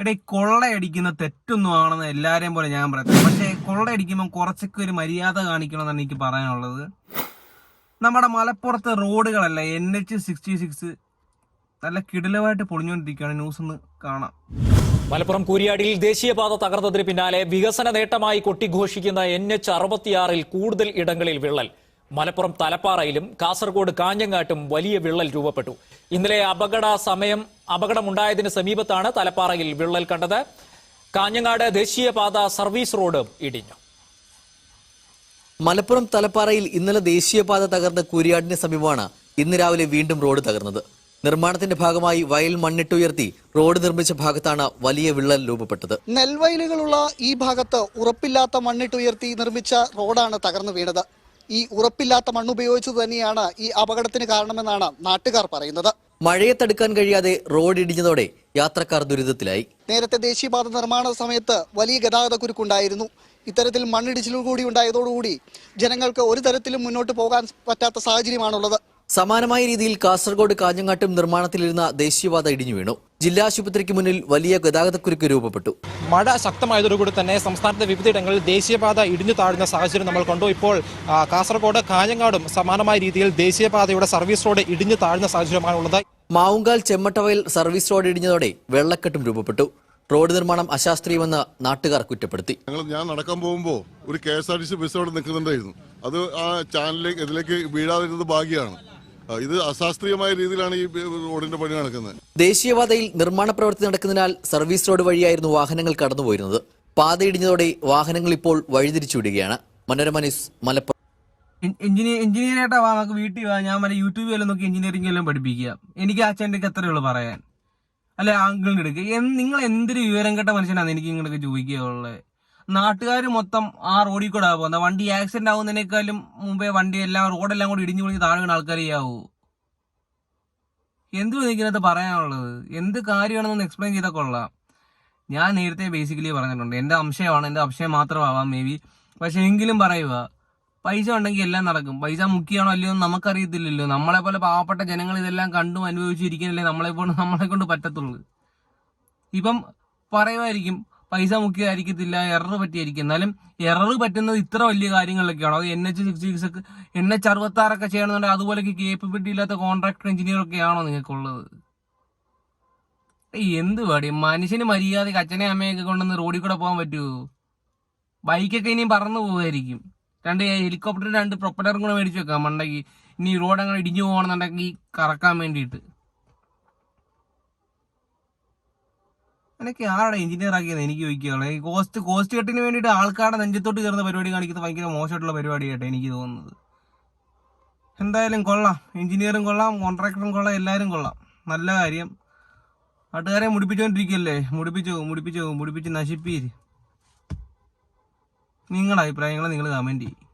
എടാ ഈ കൊള്ളയടിക്കുന്ന തെറ്റൊന്നും ആണെന്ന് എല്ലാരെയും പോലെ ഞാൻ പറയത്തില്ല. പക്ഷേ കൊള്ളയടിക്കുമ്പോൾ കുറച്ചൊക്കെ ഒരു മര്യാദ കാണിക്കണമെന്നാണ് എനിക്ക് പറയാനുള്ളത്. നമ്മുടെ മലപ്പുറത്തെ റോഡുകളല്ല എൻ എച്ച് സിക്സ്റ്റി സിക്സ് നല്ല കിടിലമായിട്ട് പൊളിഞ്ഞുകൊണ്ടിരിക്കുകയാണ് ന്യൂസ് ഒന്ന് കാണാം. മലപ്പുറം കൂരിയാടിയിൽ ദേശീയപാത തകർന്നതിന് പിന്നാലെ വികസന നേട്ടമായി കൊട്ടിഘോഷിക്കുന്ന എൻ എച്ച് അറുപത്തിയാറിൽ കൂടുതൽ ഇടങ്ങളിൽ വിള്ളൽ. മലപ്പുറം തലപ്പാറയിലും കാസർഗോഡ് കാഞ്ഞങ്ങാട്ടും വലിയ വിള്ളൽ രൂപപ്പെട്ടു. ഇന്നലെ അപകട സമയം അപകടമുണ്ടായതിന് സമീപത്താണ് തലപ്പാറയിൽ വിള്ളൽ കണ്ടത്. കാഞ്ഞങ്ങാട് ദേശീയപാത സർവീസ് റോഡ് ഇടിഞ്ഞു. മലപ്പുറം തലപ്പാറയിൽ ഇന്നലെ ദേശീയപാത തകർന്ന കൂരിയാടിന് സമീപമാണ് ഇന്ന് രാവിലെ വീണ്ടും റോഡ് തകർന്നത്. നിർമ്മാണത്തിന്റെ ഭാഗമായി വയൽ മണ്ണിട്ടുയർത്തി റോഡ് നിർമ്മിച്ച ഭാഗത്താണ് വലിയ വിള്ളൽ രൂപപ്പെട്ടത്. നെൽവയലുകളുള്ള ഈ ഭാഗത്ത് ഉറപ്പില്ലാത്ത മണ്ണിട്ടുയർത്തി നിർമ്മിച്ച റോഡാണ് തകർന്നു വീണത്. ഈ ഉറപ്പില്ലാത്ത മണ്ണ് ഉപയോഗിച്ചത് തന്നെയാണ് ഈ അപകടത്തിന് കാരണമെന്നാണ് നാട്ടുകാർ പറയുന്നത്. മഴയെ തടുക്കാൻ കഴിയാതെ റോഡ് ഇടിഞ്ഞതോടെ യാത്രക്കാർ ദുരിതത്തിലായി. നേരത്തെ ദേശീയപാത നിർമ്മാണ സമയത്ത് വലിയ ഗതാഗത കുരുക്കുണ്ടായിരുന്നു. ഇത്തരത്തിൽ മണ്ണിടിച്ചിലും കൂടി ഉണ്ടായതോടുകൂടി ജനങ്ങൾക്ക് ഒരു തരത്തിലും മുന്നോട്ട് പോകാൻ പറ്റാത്ത സാഹചര്യമാണുള്ളത്. സമാനമായ രീതിയിൽ കാസർഗോഡ് കാഞ്ഞങ്ങാട്ടും നിർമ്മാണത്തിലിരുന്ന ദേശീയപാത ഇടിഞ്ഞു വീണു. ജില്ലാ ആശുപത്രിക്ക് മുന്നിൽ വലിയ ഗതാഗതക്കുരുക്ക് രൂപപ്പെട്ടു. മഴ ശക്തമായതോടുകൂടി തന്നെ സംസ്ഥാനത്തെ വിവിധയിടങ്ങളിൽ ദേശീയപാത ഇടിഞ്ഞു താഴ്ന്ന സാഹചര്യം നമ്മൾ കണ്ടു. ഇപ്പോൾ കാസർഗോഡ് കാഞ്ഞങ്ങാടും സമാനമായ രീതിയിൽ ദേശീയപാതയുടെ സർവീസ് റോഡ് ഇടിഞ്ഞു താഴ്ന്ന സാഹചര്യമാണ് സാഹചര്യമാണുള്ളത് മാവുങ്കാൽ ചെമ്മട്ടവയൽ സർവീസ് റോഡ് ഇടിഞ്ഞതോടെ വെള്ളക്കെട്ടും രൂപപ്പെട്ടു. റോഡ് നിർമ്മാണം അശാസ്ത്രീയമെന്ന് നാട്ടുകാർ കുറ്റപ്പെടുത്തി. ഞങ്ങൾ ഞാൻ നടക്കാൻ പോകുമ്പോൾ ഒരു K S R T C bus അവിടെ നിൽക്കുന്നുണ്ടായിരുന്നു. അത് ആ ചാനലിലേക്ക് ഇതിലേക്ക് വീഴാതിരുന്നത് ഭാഗ്യമാണ്. ഇത് അശാസ്ത്രീയമായ രീതിയിലാണ് ഈ റോഡിന്റെ പണി നടക്കുന്നത്. ദേശീയപാതയിൽ നിർമ്മാണ പ്രവൃത്തി നടക്കുന്നതിനാൽ സർവീസ് റോഡ് വഴിയായിരുന്നു വാഹനങ്ങൾ കടന്നുപോയിരുന്നത്. പാത ഇടിഞ്ഞതോടെ വാഹനങ്ങൾ ഇപ്പോൾ വഴിതിരിച്ചുവിടുകയാണ് മനോരമ ന്യൂസ് മലപ്പുറം. എഞ്ചിനീയർ എഞ്ചിനീയറായിട്ടാ നമുക്ക് വീട്ടിൽ വാ. ഞാൻ മറ്റേ യൂട്യൂബിൽ എല്ലാം നോക്കി എഞ്ചിനീയറിംഗ് എല്ലാം പഠിപ്പിക്കുക. എനിക്ക് അച്ഛന്റെ അത്രയേ ഉള്ളൂ പറയാൻ. അല്ലെ ആങ്കിളിന് എടുക്കുക നിങ്ങൾ എന്തൊരു വിവരം കേട്ട മനുഷ്യനാണ് എനിക്ക് ഇങ്ങോട്ടൊക്കെ ചോദിക്കുകയുള്ളത് നാട്ടുകാർ മൊത്തം ആ റോഡിൽ കൂടെ പോകുന്നത് വണ്ടി ആക്സിഡന്റ് ആവുന്നതിനേക്കാളും മുമ്പേ വണ്ടി എല്ലാം റോഡെല്ലാം കൂടി ഇടിഞ്ഞു പൊളിഞ്ഞ് താഴെ വീണ ആൾക്കാരേ ആവൂ എന്തുവാ എനിക്കിനകത്ത് പറയാനുള്ളത്? എന്ത് കാര്യമാണെന്ന് എക്സ്പ്ലെയിൻ ചെയ്താൽ കൊള്ളാം. ഞാൻ നേരത്തെ ബേസിക്കലി പറഞ്ഞിട്ടുണ്ട്. എന്റെ അംശയമാണ് എന്റെ അംശയം മാത്രമാവാം മേ ബി പക്ഷെ എങ്കിലും പറയുക. പൈസ ഉണ്ടെങ്കിൽ എല്ലാം നടക്കും. പൈസ മുക്കിയാണോ അല്ലയോ എന്ന് നമുക്കറിയത്തില്ലല്ലോ. നമ്മളെ പോലെ പാവപ്പെട്ട ജനങ്ങൾ ഇതെല്ലാം കണ്ടും അനുഭവിച്ചിരിക്കാനല്ലേ നമ്മളെ കൊണ്ട് നമ്മളെ കൊണ്ട് പറ്റത്തുള്ളൂ. ഇപ്പം പറയുമായിരിക്കും പൈസ മുക്കിയതായിരിക്കത്തില്ല എറർ പറ്റിയായിരിക്കും. എന്നാലും എറർ പറ്റുന്നത് ഇത്ര വലിയ കാര്യങ്ങളിലൊക്കെയാണോ? അത് എൻ എച്ച് സിക്സ്റ്റി സിക്സ് ഒക്കെ എൻ എച്ച് അറുപത്തി ആറൊക്കെ ചെയ്യണമെന്നുണ്ടെങ്കിൽ കേപ്പബിലിറ്റി ഇല്ലാത്ത കോൺട്രാക്ടർ എഞ്ചിനീയർ ഒക്കെയാണോ നിങ്ങൾക്കുള്ളത്? എന്ത് പാടി? മനുഷ്യന് മര്യാദയ്ക്ക് അച്ഛനെ അമ്മയൊക്കെ കൊണ്ടുവന്ന് റോഡിൽ കൂടെ പോകാൻ പറ്റുമോ ബൈക്കൊക്കെ ഇനിയും പറന്നു പോകുമായിരിക്കും. രണ്ട് ഹെലികോപ്റ്റർ രണ്ട് പ്രൊപ്പലറും കൂടെ മേടിച്ചു വെക്കാം. മണ്ടയ്ക്ക് ഇനി റോഡ് അങ്ങനെ ഇടിഞ്ഞു പോകണമെന്നുണ്ടെങ്കിൽ കറക്കാൻ വേണ്ടിയിട്ട്. എനിക്ക് ആരുടെ എഞ്ചിനീയർ ആക്കിയത്? എനിക്ക് ചോദിക്കുകയുള്ളൂ ഈ കോസ്റ്റ് കോസ്റ്റ് കെട്ടിന് വേണ്ടിയിട്ട് ആൾക്കാരുടെ നെഞ്ചത്തോട്ട് കയറുന്ന പരിപാടി കാണിക്കുന്നത് ഭയങ്കര മോശമായിട്ടുള്ള പരിപാടിയായിട്ട് എനിക്ക് തോന്നുന്നത്. എന്തായാലും കൊള്ളാം. എഞ്ചിനീയറും കൊള്ളാം കോൺട്രാക്ടറും കൊള്ളാം എല്ലാവരും കൊള്ളാം. നല്ല കാര്യം. നാട്ടുകാരെ മുടിപ്പിച്ചുകൊണ്ടിരിക്കുകയല്ലേ മുടിപ്പിച്ചു മുടിപ്പിച്ചു മുടിപ്പിച്ച് നശിപ്പീര്. നിങ്ങളുടെ അഭിപ്രായങ്ങൾ നിങ്ങൾ കമന്റ് ചെയ്യും.